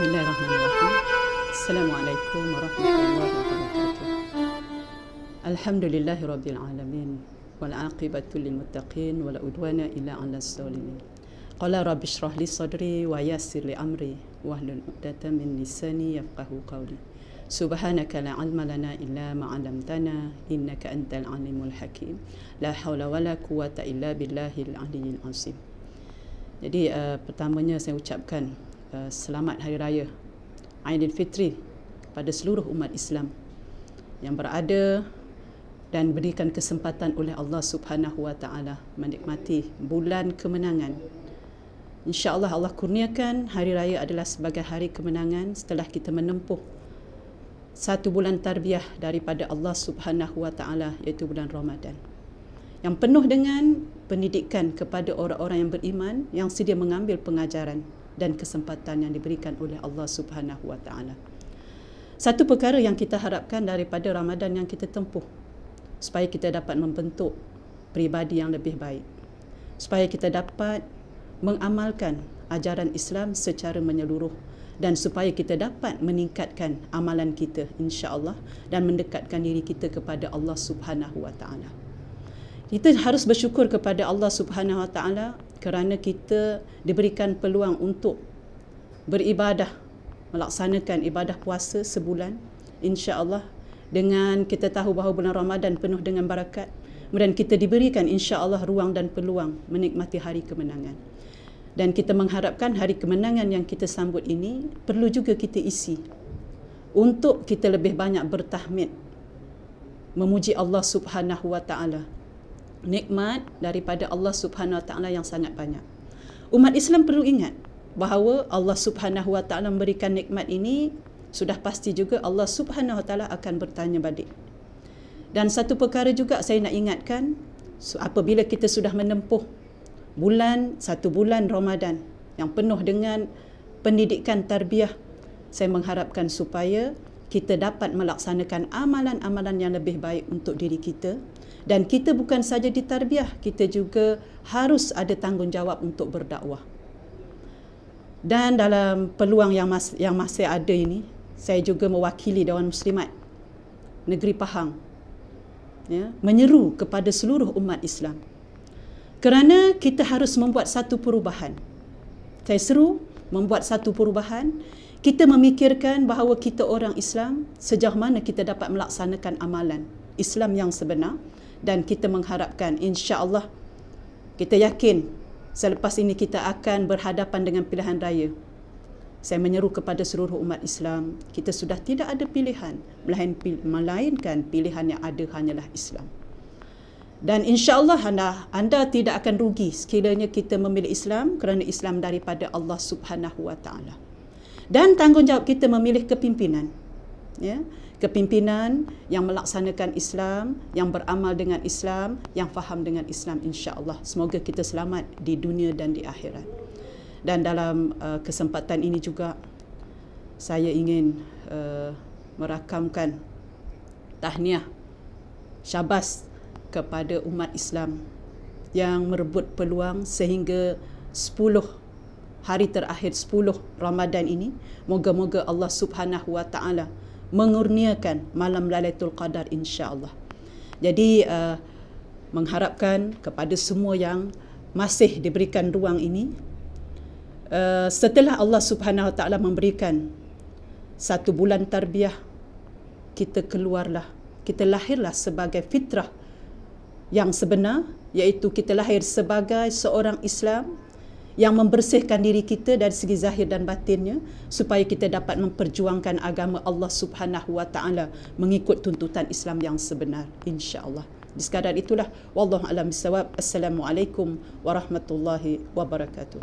Assalamualaikum warahmatullahi wabarakatuh. Alhamdulillahi rabbil alamin wal aqibatu lil muttaqin wala udwana illa 'alal zalimin. Qala rabbi shrah li sadri wa yassir li amri wahlul 'uqdatam min lisani yafqahu qawli. Subhanaka la 'ilma lana illa ma 'allamtana innaka antal alimul hakim. La haula wala quwata illa billahil aliyyil azim. Jadi uh, pertamanya saya ucapkan uh, selamat hari raya Aidilfitri kepada seluruh umat Islam yang berada dan berikan kesempatan oleh Allah Subhanahu Wa Taala menikmati bulan kemenangan. Insya-Allah Allah kurniakan hari raya adalah sebagai hari kemenangan setelah kita menempuh satu bulan tarbiyah daripada Allah Subhanahu Wa Taala iaitu bulan Ramadan. Yang penuh dengan pendidikan kepada orang-orang yang beriman yang sedia mengambil pengajaran dan kesempatan yang diberikan oleh Allah Subhanahu Wa Taala. Satu perkara yang kita harapkan daripada Ramadan yang kita tempuh supaya kita dapat membentuk pribadi yang lebih baik. Supaya kita dapat mengamalkan ajaran Islam secara menyeluruh dan supaya kita dapat meningkatkan amalan kita insya-Allah dan mendekatkan diri kita kepada Allah Subhanahu Wa Taala. Kita harus bersyukur kepada Allah Subhanahu Wa Taala kerana kita diberikan peluang untuk beribadah melaksanakan ibadah puasa sebulan insya-Allah. Dengan kita tahu bahawa bulan Ramadan penuh dengan barakat kemudian kita diberikan insya-Allah ruang dan peluang menikmati hari kemenangan. Dan kita mengharapkan hari kemenangan yang kita sambut ini perlu juga kita isi untuk kita lebih banyak bertahmid memuji Allah Subhanahu wa taala nikmat daripada Allah Subhanahu wa taala yang sangat banyak umat Islam perlu ingat bahawa Allah Subhanahu Wa Taala memberikan nikmat ini sudah pasti juga Allah Subhanahu Wa Taala akan bertanya balik. Dan satu perkara juga saya nak ingatkan apabila kita sudah menempuh bulan satu bulan Ramadan yang penuh dengan pendidikan tarbiyah saya mengharapkan supaya kita dapat melaksanakan amalan-amalan yang lebih baik untuk diri kita dan kita bukan saja di tarbiyah kita juga harus ada tanggungjawab untuk berdakwah dan dalam peluang yang mas, yang masih ada ini, saya juga mewakili Dewan Muslimat Negeri Pahang ya, menyeru kepada seluruh umat Islam. Kerana kita harus membuat satu perubahan. Saya seru membuat satu perubahan. Kita memikirkan bahawa kita orang Islam sejauh mana kita dapat melaksanakan amalan Islam yang sebenar dan kita mengharapkan insya-Allah kita yakin selepas ini kita akan berhadapan dengan pilihan raya. Saya menyeru kepada seluruh umat Islam, kita sudah tidak ada pilihan melainkan pilihan yang ada hanyalah Islam. Dan insya-Allah anda anda tidak akan rugi sekiranya kita memilih Islam kerana Islam daripada Allah Subhanahu wa taala. Dan tanggungjawab kita memilih kepimpinan. Ya kepimpinan yang melaksanakan Islam, yang beramal dengan Islam, yang faham dengan Islam insya-Allah. Semoga kita selamat di dunia dan di akhirat. Dan dalam uh, kesempatan ini juga saya ingin uh, merakamkan tahniah syabas kepada umat Islam yang merebut peluang sehingga 10 hari terakhir 10 Ramadan ini moga-moga Allah Subhanahu wa taala mengurniakan malam Lailatul Qadar insya-Allah. Jadi uh, mengharapkan kepada semua yang masih diberikan ruang ini uh, setelah Allah Subhanahu Wa Taala memberikan satu bulan tarbiyah kita keluarlah kita lahirlah sebagai fitrah yang sebenar iaitu kita lahir sebagai seorang Islam yang membersihkan diri kita dari segi zahir dan batinnya supaya kita dapat memperjuangkan agama Allah Subhanahu wa taala mengikut tuntutan Islam yang sebenar insya-Allah. Di sekadar itulah wallahu alam bisawab. Assalamualaikum warahmatullahi wabarakatuh.